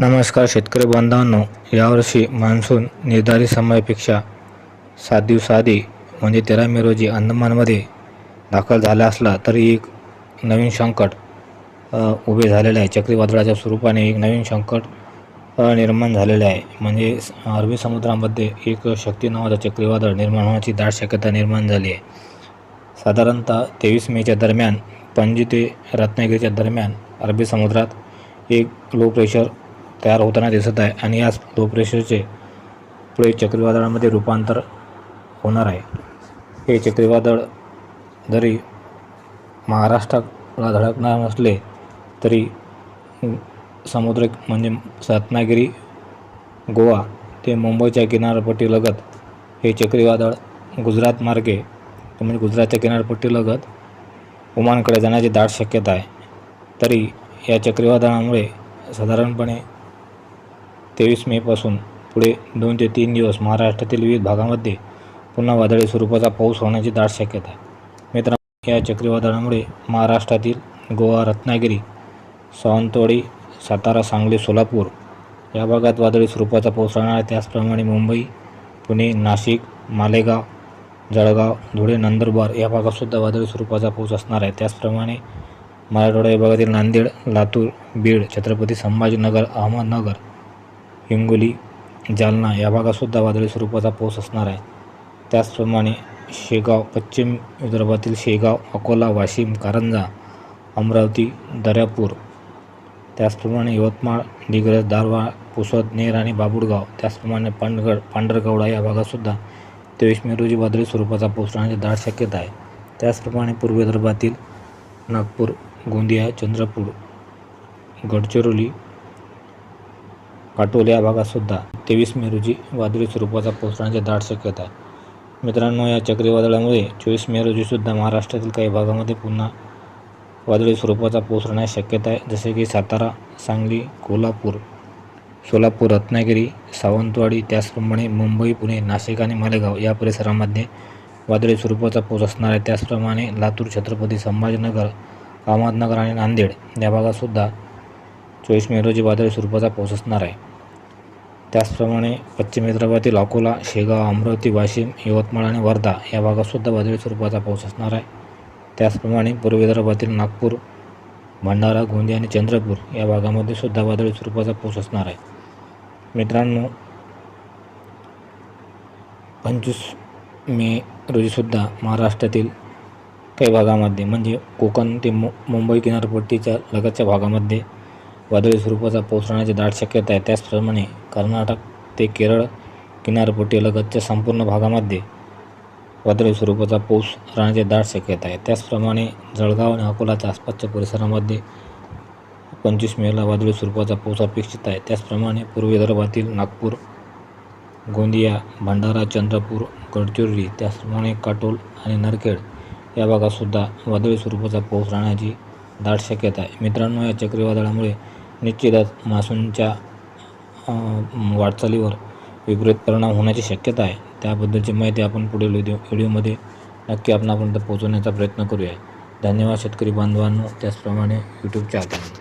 नमस्कार शेतकरी बांधवांनो यावर्षी मान्सून निर्धारित समयापेक्षा सात दिवस आधी म्हणजे तेरा मे रोजी अंदमानमध्ये दाखल झाला असला तरी एक नवीन संकट उभे झालेले आहे. चक्रीवादळाच्या स्वरूपाने एक नवीन संकट निर्माण झालेले आहे. म्हणजे अरबी समुद्रामध्ये एक शक्ती नावाचं चक्रीवादळ निर्माण होण्याची दाट शक्यता निर्माण झाली आहे. साधारणतः तेवीस मेच्या दरम्यान पणजी ते रत्नागिरीच्या दरम्यान अरबी समुद्रात एक लो प्रेशर तयार होताना दिसत आहे आणि या लो प्रेशरचे पुढे चक्रीवादळामध्ये रूपांतर होणार आहे. हे चक्रीवादळ जरी महाराष्ट्राला धडकणार नसले तरी समुद्र म्हणजे रत्नागिरी गोवा ते मुंबईच्या किनारपट्टीलगत हे चक्रीवादळ गुजरात मार्गे म्हणजे गुजरातच्या किनारपट्टीलगत ओमानकडे जाण्याची दाट शक्यता आहे. तरी या चक्रीवादळामुळे साधारणपणे तेवीस मेपासून पुढे दोन ते तीन दिवस महाराष्ट्रातील विविध भागामध्ये पुन्हा वादळी स्वरूपाचा पाऊस होण्याची दाट शक्यता आहे. मित्रांनो या चक्रीवादळामुळे महाराष्ट्रातील गोवा रत्नागिरी सावंतवाडी सातारा सांगली सोलापूर या भागात वादळी स्वरूपाचा पाऊस राहणार आहे. त्याचप्रमाणे मुंबई पुणे नाशिक मालेगाव जळगाव धुळे नंदुरबार या भागातसुद्धा वादळी स्वरूपाचा पाऊस असणार आहे. त्याचप्रमाणे मराठवाडा विभागातील नांदेड लातूर बीड छत्रपती संभाजीनगर अहमदनगर हिंगोली जालना या भागातसुद्धा वादळी स्वरूपाचा पाऊस असणार आहे. त्याचप्रमाणे शेगाव पश्चिम विदर्भातील शेगाव अकोला वाशिम कारंजा अमरावती दर्यापूर त्याचप्रमाणे यवतमाळ दिग्रज दारवा पुसद नेर आणि बाबुळगाव त्याचप्रमाणे पांडगड पांढरगवडा या भागातसुद्धा तेवीस मे रोजी वादळी स्वरूपाचा पाऊस राहण्याची दाट शक्यता आहे. त्याचप्रमाणे पूर्व विदर्भातील नागपूर गोंदिया चंद्रपूर गडचिरोली काटोल या भागातसुद्धा तेवीस मे रोजी वादळी स्वरूपाचा पाऊस दाट शक्यता आहे. मित्रांनो या चक्रीवादळामुळे चोवीस मे रोजीसुद्धा महाराष्ट्रातील काही भागामध्ये पुन्हा वादळी स्वरूपाचा पाऊस शक्यता आहे. जसे की सातारा सांगली कोल्हापूर सोलापूर रत्नागिरी सावंतवाडी त्याचप्रमाणे मुंबई पुणे नाशिक आणि मालेगाव या परिसरामध्ये वादळी स्वरूपाचा पोच असणार आहे. त्याचप्रमाणे लातूर छत्रपती संभाजीनगर अहमदनगर आणि नांदेड या भागातसुद्धा चोवीस मे रोजी वादळी स्वरूपाचा पाऊस असणार आहे. त्याचप्रमाणे पश्चिम विदर्भातील अकोला शेगाव अमरावती वाशिम यवतमाळ आणि वर्धा या भागातसुद्धा वादळी स्वरूपाचा पाऊस असणार आहे. त्याचप्रमाणे पूर्व विदर्भातील नागपूर भंडारा गोंदिया आणि चंद्रपूर या भागामध्ये सुद्धा वादळी स्वरूपाचा पाऊस असणार आहे. मित्रांनो पंचवीस मे रोजीसुद्धा महाराष्ट्रातील काही भागामध्ये म्हणजे कोकण ते मु मुंबई किनारपट्टीच्या लगतच्या भागामध्ये वादळी स्वरूपाचा पाऊस राहण्याची दाट शक्यता आहे. त्याचप्रमाणे कर्नाटक ते केरळ किनारपट्टीलगतच्या संपूर्ण भागामध्ये वादळी स्वरूपाचा पाऊस राहण्याची दाट शक्यता आहे. त्याचप्रमाणे जळगाव आणि अकोलाच्या आसपासच्या परिसरामध्ये पंचवीस मेला वादळी स्वरूपाचा पाऊस अपेक्षित आहे. त्याचप्रमाणे पूर्व विदर्भातील नागपूर गोंदिया भंडारा चंद्रपूर गडचिरोली त्याचप्रमाणे काटोल आणि नरखेड या भागातसुद्धा वादळी स्वरूपाचा पाऊस राहण्याची दाट शक्यता आहे. मित्रांनो या चक्रीवादळामुळे निश्चितच मान्सूनच्या वाटचालीवर विपरीत परिणाम होण्याची शक्यता आहे. त्याबद्दलची माहिती आपण पुढील व्हिडिओ व्हिडिओमध्ये नक्की आपणापर्यंत पोहोचवण्याचा प्रयत्न करूया. धन्यवाद शेतकरी बांधवांनो. त्याचप्रमाणे यूट्यूबच्या हाताने